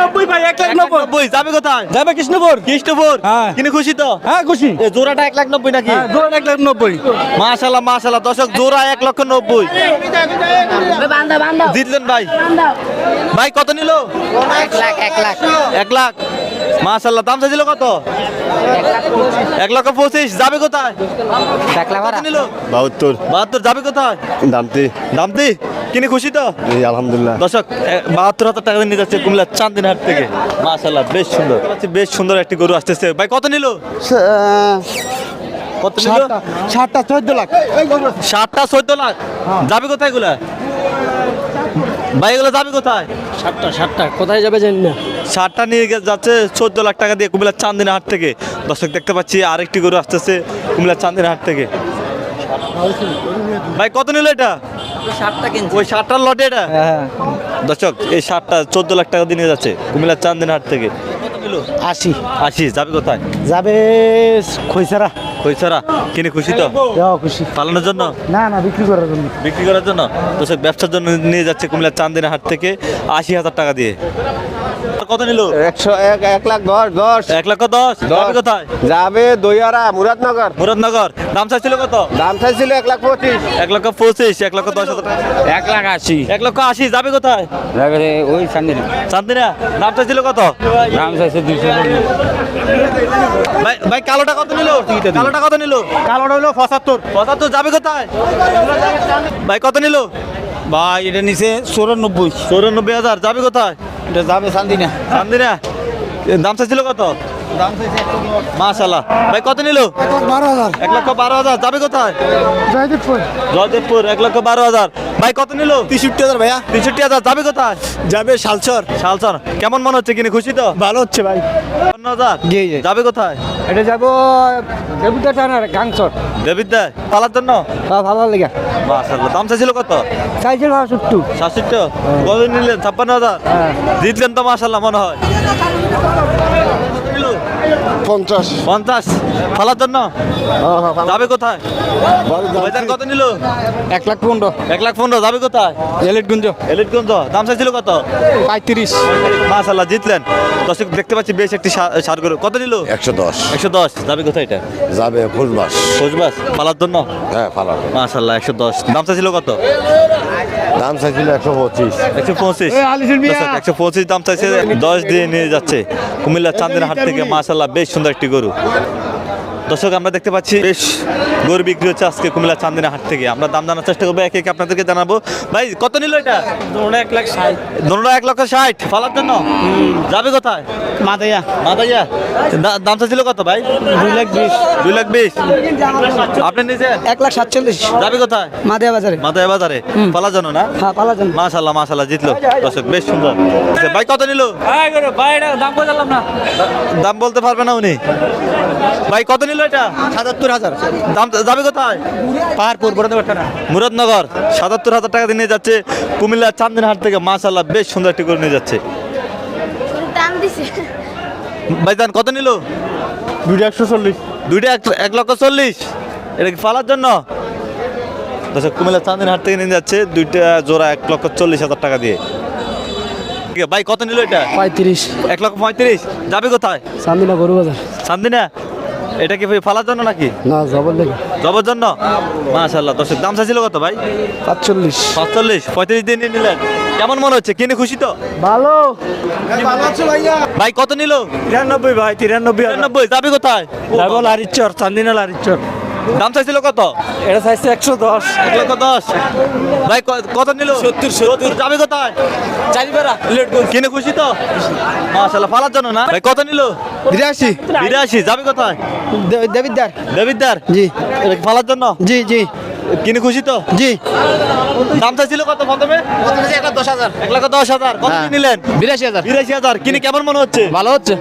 নব্বই ভাই এক লাখ নব্বই। নব্বই যাবে কোথায়? যাবে কৃষ্ণপুর। কৃষ্ণপুর? হ্যাঁ। খুশি তো? হ্যাঁ খুশি। এ জোড়াটা এক লাখ নব্বই নাকি? হ্যাঁ এক লাখ নব্বই। মাশাল্লাহ মাশাল্লাহ দর্শক জোড়া এক লক্ষ নব্বই। জিতলেন ভাই। ভাই কত নিল? এক লাখ এক লাখ। এক লাখ। মাশাল্লাহ দাম চাইছিল কত? এক লক্ষ পঁচিশ যাবে কোথায়? এক লাখ নিল? বাহাত্তর। বাহাত্তর যাবে কোথায়? দামতি। দামতি? কিনে খুশি তো? এই আলহামদুলিল্লাহ। দর্শক বাহাত্তর হাজার টাকা দিয়ে নিয়ে যাচ্ছে কুমিল্লার চান্দিনহাট থেকে। মাশাল্লাহ বেশ সুন্দর। বেশ সুন্দর একটি গরু আসতেছে। ভাই কত নিল? কত নিল? ষাটটা চোদ্দ লাখ। সাতটা চোদ্দ লাখ। যাবে কোথায় এগুলা? ভাই এগুলো যাবে কোথায়? সাতটা সাতটা। কোথায় যাবে জানি না। সারটা নিয়ে যাচ্ছে চোদ্দ লাখ টাকা দিয়ে কুমিল্লার চান্দিনা হাট থেকে। দর্শক দেখতে পাচ্ছি আরেকটি গরু আসতেছে কুমিল্লার চান্দিনা হাট থেকে। ভাই কত নিল এটা? সাতটা ওই লটে এটা? হ্যাঁ দর্শক এই চোদ্দ লাখ টাকা দিয়ে নিয়ে যাচ্ছে কুমিল্লার চান্দিনা হাট থেকে। আশি। আশি যাবে কোথায়? যাবে খৈসারা। খৈসারা কিনে খুশি তো? খুশি। পালানোর জন্য? না না বিক্রি করার জন্য। বিক্রি করার জন্য? দর্শক ব্যবসার জন্য নিয়ে যাচ্ছে কুমিল্লার চান্দিনা হাট থেকে আশি হাজার টাকা দিয়ে। কত নিল? একশো এক এক লাখ দশ দশ। এক লক্ষ দশ? যাবে কোথায়? যাবে দইয়ারা মুরাদনগর। মুরাদনগর। দাম চাইছিল কত? দাম চাইছিল এক লাখ পঁচিশ। এক লক্ষ পঁচিশ এক লক্ষ দশ হাজার টাকা। এক লাখ আশি। এক লক্ষ আশি যাবে কোথায়? ওই সান্দিনা চান্দিনা? দাম চাইছিল কত? দাম চাইছে দুইশো ভাই ভাই কালোটা কত নিল? কালোটা কত নিল? কালোটা হলো পঁচাত্তর। পঁচাত্তর যাবে কোথায়? ভাই কত নিল? ভাই এটা নিচে চৌরানব্বই। চৌরানব্বই হাজার যাবে কোথায়? এটা যাবে সান্দিনা চান্দিনা। দাম চাইছিল কত? মাশাল্লাহ ভাই কত নিল? বারো হাজার। এক লক্ষ বারো হাজার। যাবে কোথায়? জয়দেবপুর। জয়দেবপুর এক লক্ষ বারো হাজার। ভাই কত নিল? তেষট্টি হাজার ভাইয়া। তেষট্টি হাজার। যাবে কোথায়? যাবে শালচর। শালচর। কেমন মনে হচ্ছে কিনে খুশি তো? ভালো হচ্ছে ভাই। হাজার। জি, জি। যাবে কোথায়? এটা যাব দেবুটা টানার গাংচর। দেবিদ্যা পালার জন্য? ভালো লেগে। মাশাল্লাহ দাম চাইছিল কত? চাইছিল সত্তর সাতষট্টি। কত নিলেন? ছাপ্পান্ন হাজার। হ্যাঁ। জিতলেন তো মাশাল্লাহ মনে হয়। Yeah. পঞ্চাশ। পঞ্চাশ? ফালার জন্য? যাবে কোথায়? বাজার কত নিল? এক লাখ পনেরো। এক লাখ পনেরো যাবে কোথায়? এলিটগঞ্জ। এলিটগঞ্জ দাম চাইছিল কত? পঁয়ত্রিশ। মাশাল্লাহ জিতলেন। দর্শক দেখতে পাচ্ছি বেশ একটি সার গরু। কত নিল? একশো দশ। একশো দশ যাবে কোথায় এটা? যাবে ফুলবাস খোঁজবাস পালার জন্য? হ্যাঁ ফালার মাশাল্লাহ একশো দশ। দাম চাইছিল কত? দাম চাইছিল একশো পঁচিশ। একশো পঁচিশ। একশো পঁচিশ দাম চাইছে দশ দিয়ে নিয়ে যাচ্ছে। কুমিল্লা চান্দিনা হাট থেকে মাশাল্লাহ বেশ সুন্দর একটি গরু। দর্শক আমরা দেখতে পাচ্ছি বেশ গরু বিক্রি হচ্ছে আজকে কুমিল্লা চান্দিনা হাট থেকে। আমরা দাম জানার চেষ্টা করব একে একে আপনাদেরকে জানাব। ভাই কত নিল এটা? এক লাখ ষাট। ধরুন এক লক্ষ ষাট। ফালার জন্য? যাবে কোথায়? মাদাইয়া। মাদাইয়া? দা- দাম চাইছিল কত ভাই? দুই লাখ বিশ। দুই লাখ বিশ। আপনি নিজে? এক লাখ সাতচল্লিশ। যাবে কোথায়? মাদিয়া বাজারে। মাদাইয়া বাজারে? ফালার জন্য না? হ্যাঁ পালা যান মাশাল্লাহ মাশাল্লাহ জিতলো। দর্শক বেশ সুন্দর। ভাই কত নিল? দাম না? দাম বলতে পারবে না উনি। ভাই কত নিল এটা? সাতাত্তর হাজার। দাম যাবে কোথায়? পাহাড়পুর বড় মুরাদনগর। সাতাত্তর হাজার টাকা দিয়ে নিয়ে যাচ্ছে। কুমিল্লা চান্দিনহাট থেকে মাশাল্লাহ বেশ সুন্দর একটি করে নিয়ে যাচ্ছে। দাম দিছে। ভাইজান কত নিল? দুইটা একশো চল্লিশ। দুইটা এক এক লক্ষ চল্লিশ। এটা কি ফালার জন্য? দর্শক কুমিল্লা চান্দিনহাট থেকে নিয়ে যাচ্ছে দুইটা জোড়া এক লক্ষ চল্লিশ হাজার টাকা দিয়ে। ঠিক ভাই কত নিল এটা? পঁয়ত্রিশ। এক লক্ষ পঁয়ত্রিশ। যাবে কোথায়? চান্দিনা গরু বাজার। চান্দিনা? এটা কি ভাই ফালার জন্য নাকি? না জবর লেগে। জবর জন্য? মাশাল্লাহ দর্শক দাম চাইছিল কত ভাই? পাঁচচল্লিশ পাঁচচল্লিশ পঁয়ত্রিশ দিন নিলেন। কেমন মনে হচ্ছে? কিনে খুশি তো? ভালো। ভাই কত নিল? তিরানব্বই ভাই তিরানব্বই তিরানব্বই যাবে কোথায়? যাব লারিচর চান্দিনা লারিচর দাম চাইছিল কত? এটা চাইছে একশো দশ। এক লক্ষ দশ। ভাই ক- কত নিল? সত্তর সত্তর। যাবে কোথায়? চারিপাড়া কিনে খুশি তো? মাশাল্লাহ ফালার জন্য না? ভাই কত নিল? বিরাশি। বিরাশি। যাবে কোথায়? দেবিদ্দার দেবিদ্দার জি। ফালার জন্য? জি জি। কিনে খুশি তো? জি। দাম চাইছিল কত প্রথমে? এক লাখ দশ হাজার। এক লক্ষ দশ হাজার। কত নিলেন বিরাশি হাজার। বিরাশি হাজার। কিনে কেমন মনে হচ্ছে? ভালো হচ্ছে।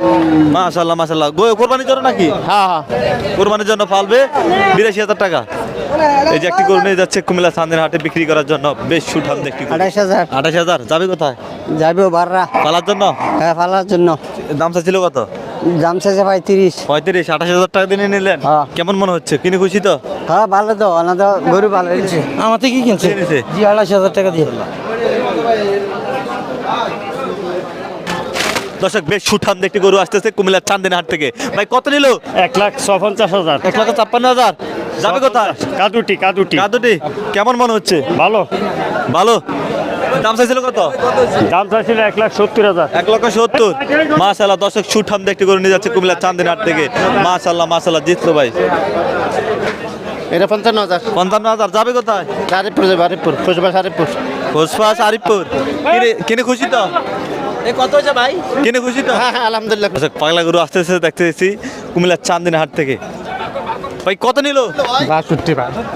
মাশাল্লাহ মাশাল্লাহ গো কোরবানির জন্য নাকি? হ্যাঁ হ্যাঁ। কোরবানির জন্য বিরাশি হাজার টাকা। এই যে একটি গরু নিয়ে যাচ্ছে কুমিল্লা হাটে বিক্রি করার জন্য। বেশ সুঠাম আঠাশ হাজার। আঠাশ হাজার। যাবে কোথায়? যাবে বাররা। পালার জন্য? হ্যাঁ ফালার জন্য। দাম চাইছিল কত? দাম চাইছে ভাই তিরিশ পঁয়ত্রিশ আঠাশ হাজার টাকা দিয়ে নিলেন? হ্যাঁ। কেমন মনে হচ্ছে? কিনে খুশি তো? হ্যাঁ ভালো তো অনাদ গরু ভালো হয়েছে। আমার থেকে কি কিনছে জি আড়াইশ হাজার টাকা দিয়ে দর্শক বেশ সুঠাম একটি গরু আসতেছে কুমিল্লার চান্দিনা হাট থেকে। ভাই কত নিল? এক লাখ ছ পঞ্চাশ হাজার। এক লক্ষ ছাপ্পান্ন হাজার। যাবে কোথায়? কাদুটি কাদুটি। কাদুটি। কেমন মনে হচ্ছে? ভালো। ভালো? দাম চাইছিল কত? দাম চাইছিল এক লাখ সত্তর হাজার। এক লক্ষ সত্তর? মাশাল্লাহ দর্শক সুঠাম দেখতে করে নিয়ে যাচ্ছে কুমিল্লার চান্দিনা হাট থেকে। মাশাল্লাহ মাশাল্লাহ জিতলো ভাই। এটা পঞ্চান্ন হাজার। পঞ্চান্ন হাজার যাবে কোথায়? যাবে কিনে খুশি তো? এ কত হচ্ছে ভাই? কিনে খুশি তো? হ্যাঁ হ্যাঁ আলহামদুলিল্লাহ। দর্শক পাগলা গরু আসতে আসতে দেখতে এসেছি কুমিল্লার চান্দিনা হাট থেকে। ভাই কত নিল?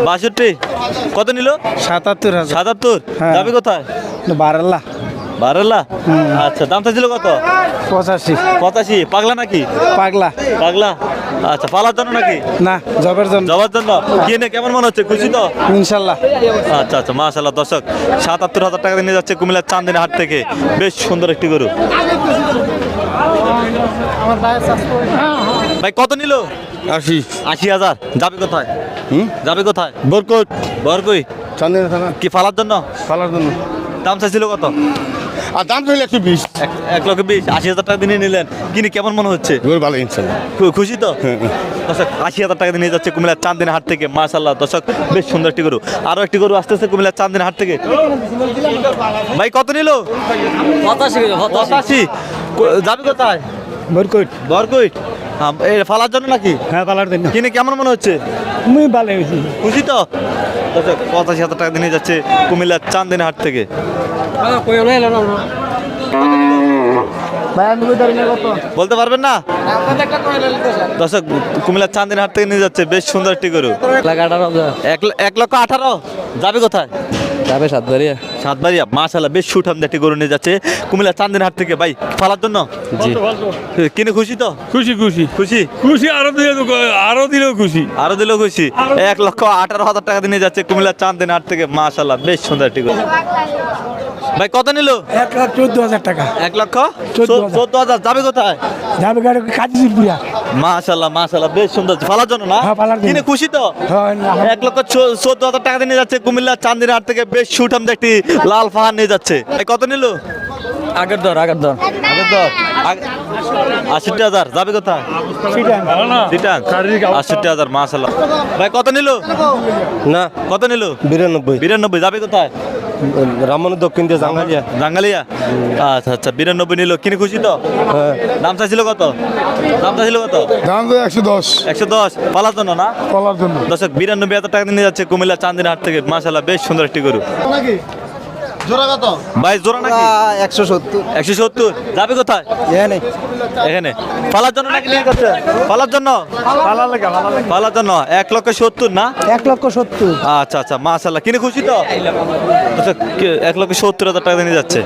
বাষট্টি? কত নিল? সাতাত্তর হাজার। সাতাত্তর? হ্যাঁ। যাবে কোথায়? বারাল্লা। বারোলা আচ্ছা দাম চাইছিল কত? পঁচাশি। পঁচাশি। পাগলা নাকি? পাগলা। পাগলা? আচ্ছা পালার জন্য নাকি? না জবের জন্য। যাওয়ার জন্য? কিনে কেমন মনে হচ্ছে? খুশি তো? ইনশাল্লাহ। আচ্ছা আচ্ছা মাশাল্লাহ দর্শক সাতাত্তর হাজার টাকা দিয়ে নিয়ে যাচ্ছে কুমিল্লার চান্দিনা হাট থেকে। বেশ সুন্দর একটি গরু। ভাই কত নিল? আশি। আশি হাজার। যাবে কোথায়? হুম? যাবে কোথায়? বরকট। বরকই? চান্দিনা থানা। কি ফালার জন্য? ফালার জন্য। দাম চাইছিল কত? আর দাম চাইলে একশো বিশ। এক- লক্ষ বিশ আশি হাজার টাকা দিয়ে নিলেন। কিনে কেমন মনে হচ্ছে? ভালো ইনশাল্লাহ। খুশি তো? দর্শক আশি হাজার টাকা দিয়ে নিয়ে যাচ্ছে কুমিল্লার চান্দিনা হাট থেকে। মাশাল্লাহ দর্শক বেশ সুন্দর একটি গরু। আরও একটি গরু আসতেছে কুমিল্লার চান্দিনা হাট থেকে। ভাই কত নিল? পঁচাশি কো- যাবে কোথায়? বরকট। বরকুইট হ্যাঁ, এই ফালার জন্য নাকি? হ্যাঁ পালার জন্য। কিনে কেমন মনে হচ্ছে? মুই ভালো হয়েছি। খুশি তো? পঁচাশি হাজার টাকা দিয়ে নিয়ে যাচ্ছে কুমিল্লার চান্দিনা হাট থেকে। বলতে পারবেন না? দর্শক কুমিল্লার চান্দিনা হাট থেকে নিয়ে যাচ্ছে বেশ সুন্দর একটি গরু। এক এক লক্ষ আঠারো? যাবে কোথায়? যাবে সাতবাড়িয়া। সাতবাড়িয়া মাশাল্লাহ বেশ সুঠাম একটি গরু নিয়ে যাচ্ছে। কুমিল্লা চান্দিনহাট থেকে ভাই ফালার জন্য? জি। কিনে খুশি তো? খুশি খুশি। খুশি? খুশি আরও দিলে আরও দিলেও খুশি। আরও দিলেও খুশি? এক লক্ষ আঠারো হাজার টাকা দিয়ে যাচ্ছে কুমিল্লা চান্দিনহাট থেকে মাশাল্লাহ বেশ সুন্দর একটি গরু। ভাই কত নিল? এক লাখ চোদ্দ হাজার টাকা। এক লক্ষ? চোদ্দ হাজার। যাবে কোথায়? যাবে গাড়ি কাজী পুরা মাশাল্লাহ মাশাল্লাহ বেশ সুন্দর। ফালার জন্য না? হ্যাঁ, ফালার জন্য। কিনে খুশি তো? হ্যাঁ, এক লক্ষ চোদ্দ হাজার টাকা দিয়ে নিয়ে যাচ্ছে কুমিল্লা চান্দিনা হাট থেকে বেশ সুঠাম একটি লাল ফাহার নিয়ে যাচ্ছে। ভাই কত নিল? আগের দর আগের দর। আগের দর? আগে- আশিটি হাজার। যাবে কোথায়? আটষট্টি হাজার মাশাল্লাহ। ভাই কত নিল? না। কত নিল? বিরানব্বই। বিরানব্বই যাবে কোথায়? রামমনের দক্ষিণ দিয়ে জাঙ্গালিয়া। জাঙ্গালিয়া? আচ্ছা আচ্ছা বিরানব্বই নিল। কিনে খুশি তো? নাম দাম চাইছিল কত? দাম চাইছিল কত? দাম তো একশো দশ। একশো দশ। পালার জন্য না? পালার জন্য। দর্শক বিরানব্বই হাজার টাকা দিয়ে নিয়ে যাচ্ছে কুমিল্লা চান্দিনা হাট থেকে। মাসাল্লাহ বেশ সুন্দর একটি গরু। ভাই জোড়া নাকি? যাবে কোথায়? এখানে। এখানে। পালার জন্য নাকি নিয়ে যাচ্ছে পালার জন্য? পালার জন্য? এক লক্ষ সত্তর না? এক লক্ষ সত্তর। আচ্ছা আচ্ছা কিনে খুশি তো? আচ্ছা লক্ষ সত্তর হাজার টাকা দিয়ে নিয়ে যাচ্ছে।